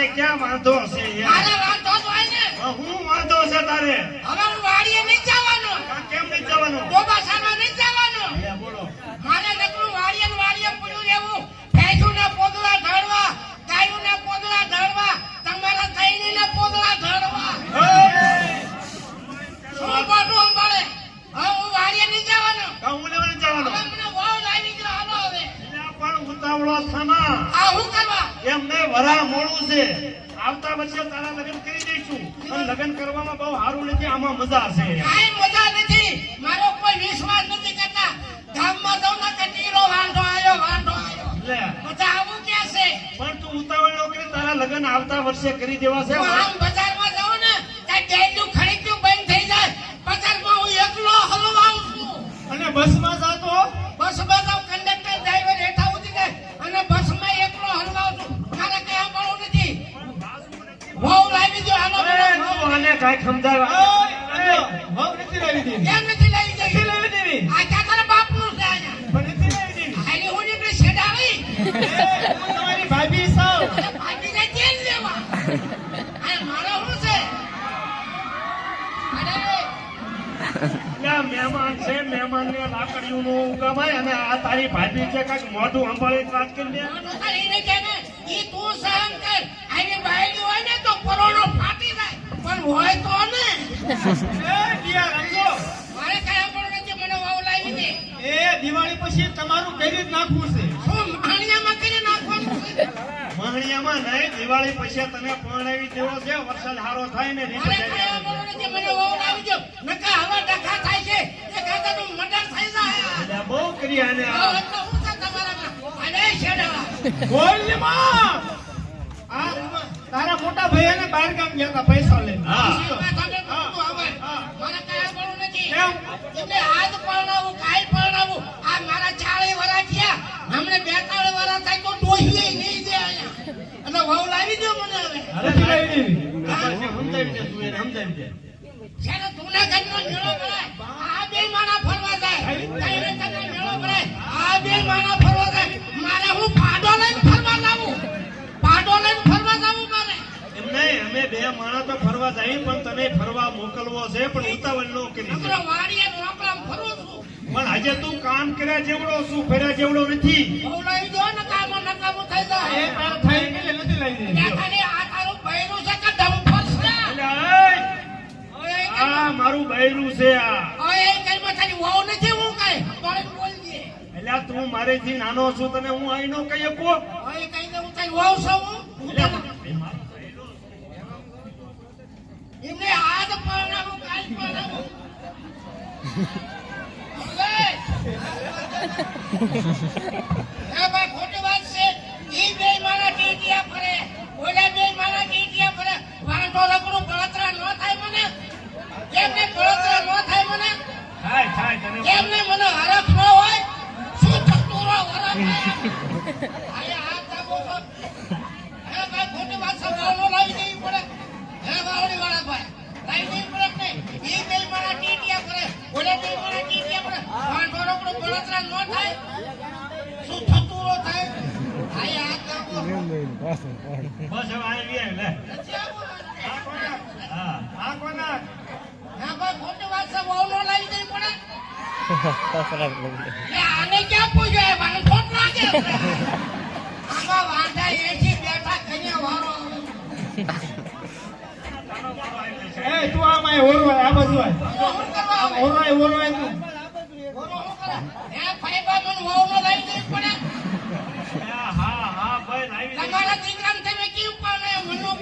તારે ક્યાં વાંધો છે મારે વાંધો હું વાંધો છે તારે? હવે હું વાડીએ પડ્યું રહેવું ભેંસું ના પોદળા ઢળવા ગાયું ના પોદળા ઢળવા તમારા થઈને ના પોદળા ઢળવા લગ્ન પણ કરવામાં બહુ સારું નથી આમાં મજા છે. કાઈ કોઈ વિશ્વાસ નથી કરતા. ગામમાં જાઉં ના કટીરો વાંધો આવ્યો વાંધો આવ્યો મજા આવું કે છે? પણ તું ઉતાવળ નોકરી તારા લગ્ન આવતા વર્ષે કરી દેવા છે. આમ બજારમાં જાઉં ને ત્યાં ડેલ્યું ખરીદ્યું બંધ થઈ જાય. બજારમાં હું એકલો હલવાઉં છું. અને બસમાં જાતો? બસમાં જાઉં સમજાય કાંઈ સમજાવ કેમ નથી લાવી જઈ આ ક્યાં તારા બાપનું છે અહીંયા. આની હું નીકળી છેડાવી ભાભી સાવ અને ભાગીને જેલ લેવા. અને મારો શું છે? અરે મહેમાન છે મહેમાનને લાકડીઓનું ઉગામાય અને આ તારી ભાભી છે કાંઈક મોઢું અંબાળી વાત કરી ને ઈ તું સહન કર. આની બાયડી હોય ને તો પરોણો પણ હોય તો ને. મારે કયા પણ નથી મને વાવ લાવી દે. એ દિવાળી પછી તમારું કરી જ નાખવું છે? શું માણિયામાં કરી નાખવાનું છે મહણિયામાં નહીં દિવાળી પછી તને પરણાવી દેવો છે વરસાદ સારો થાય ને મારે કયા પણ નથી મને વાવ લાવી દો. નકા હવે ડખા થાય છે. એ કાકા નું મર્ડર થઈ જાય. બહુ કરી આને તમારામાં? બોલમાં. આ તારા મોટા ભાઈ ને બહાર ગામ ગયા હતા પૈસા લઈને. મારે કયા પણ નથી. કેમ? એમને પરણાવું પરણાવું આ મારા ચાળી વરા થયા. હમણે બેતાળી વરા થાય તો ડોહીએ નહીં દે અહીંયા. અને વહુ લાવી દો મને હવે. અરે લાવી. સમજાવી દે તું એને સમજાવી દે. જ્યારે જૂનાગઢનો મેળો ભરાય આ બે માણા ફરવા જાય. મેળો ભરાય. આ બે માણા ફરવા અમે માણસ તો ફરવા જાય પણ તને ફરવા મોકલવો છે પણ ઉતાવળ નો કરી. પણ આજે તું કામ કર્યા જેવડો શું ફેર્યા જેવડો નથી. મારું બૈરું છે આ. તું મારેથી નાનો છું તને હું અહીં નો કહી શકું? હવે એ કઈ હું તારી વહુ છું હું? હું એટલે તને- એમને આજ પરણાવું કાલ પરણાવું ખોટી વાત છે. એ બે મારા ટીટિયા ફરે. ઓલા બે મારા ટીટિયા દાબો બસ હવે અહીં લે લે. આ કોના હા આ કોના? હે ભાઈ ખોટી વાત છે વહુ નો લાવી દેવી પડે આને ક્યાં પૂછ્યો? મને ખોટ લાગે. આમાં બેઠા વારો એ તું આમ ઓરવાય આ કરવા આમ આવે? ઓરવાય ઓરવાય તું વારો શું કરે? હે, ફાઈબા મને વહુનો લાવી દેવી પડે. હા હા હા ભાઈ લાવી દે તમારા દીકરાને તમે કેવું પાડે? મને પાડે આપણે. ઊભા ઘર હળગાવી નાખો. ઊભા ઘર હળગાવી નાખો. તાવડો થામા સાંભળ તું મારી ઓરવાય આ બાજુ આય પૂરો એટલે. મને બધી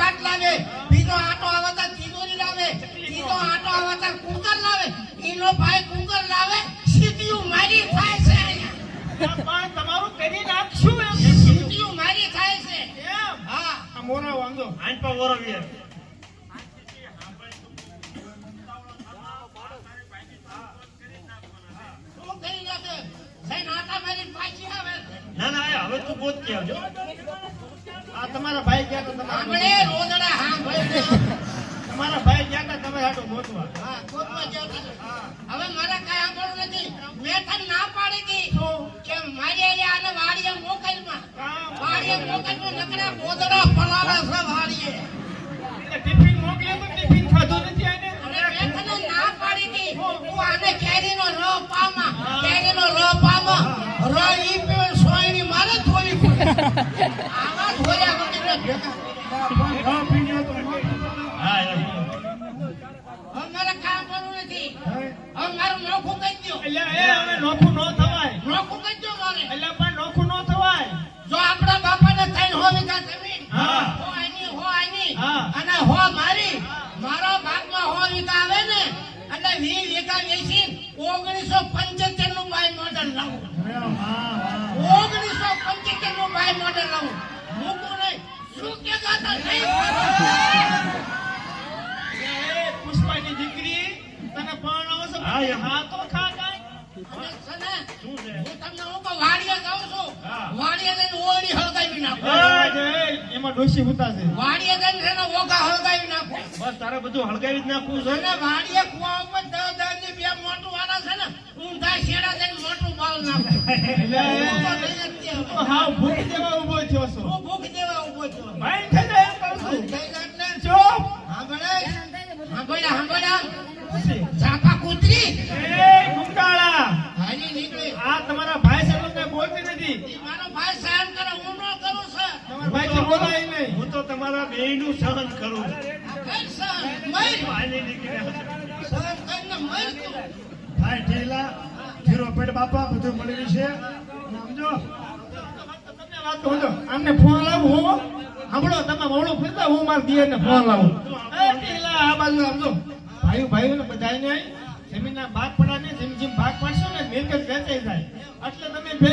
કબાટ લાવે. બીજો આટો આવતાર તિજોરી લાવે. ત્રીજો આટો આવતાર કુકર લાવે. એનો ભાઈ કુકર લાવે. સીટીયું મારી થાય છે. પણ તમારું કરી નાખશું એમ સીટીયું મારી થાય છે. એમ હા. આ મોનો વાંધો આઈન પર પાછી આવે. ના ના હવે તું ગોત કે આવજો આ તમારા ભાઈ ગયા તો તમે રોદડા હા ભાઈ. તમારા ભાઈ ગયા હતા તમે હાટો ગોતવા. હા. હવે મારે કાંઈ સાંભળવું નથી. મેં તને ના પાડી હતી કે મારી હારે આને વાડીએ મોકલમાં. વાડીએ મોકલમાં નકરા ગોદડા પલાળે છે વાડીએ. એટલે ટિફિન મોકલ્યું તો ટિફિન અને હો મારી મારો ભાગમાં હો વીઘા આવે ને એટલે વી વીઘા વેચી ઓગણીસો પંચોતેરનું બાય મોડલ લાવું ઓગણીસો પંચોતેરનું બાય મોડલ લાવું. મૂકું નહીં. શું કે ગાતા નહીં પુષ્પાની દીકરી તને પરણાવો છે? હા. તો ખા કાંઈ. હું તમને હું વાડીએ જાઉં છું. વાડીએ જઈને ઓળી હળગાવી નાખું. આ ડોસી ઉતારશે વાડીએ જઈને છે ને ઓગા હળગાવી નાખો? બસ તારે બધું હળગાવી જ નાખવું છે. અને વાડીએ કુવા ઉપર દસ દસની બે મોટું વાળા છે ને ઊંધા શેડા થઈને મોટું બાલ નાખે. એટલે હું ભૂખ દેવા ઊભો થયો છો. હું ભૂખ દેવા ઊભો છું. ભાઈ થઈ જાય એમ થઈ? ચાપા. કૂતરી એ ગુંડાળા. હાલી નીકળી આ તમારા ભાઈ સાથે કઈ બોલતી નથી ઈ મારો ભાઈ સહન કરે હું ન કરું છું તમારા ભાઈ થી બોલાય નહીં હું તો તમારા સહન કરું ભાઈ ઢીલા ખીરો પેટ બાપા, બધું મળી છે. સમજો આમને ફોન લાવું હું સાંભળો, તમે મોડું ફેરતા, હું મારા દિયરને ફોન લાવું. આ બાજુ સમજો ભાઈઓ ને બધાને જમીનના ભાગ પડાને જેમ જેમ ભાગ પાડશો ને મિલકત વેચાઈ જાય. એટલે તમે બે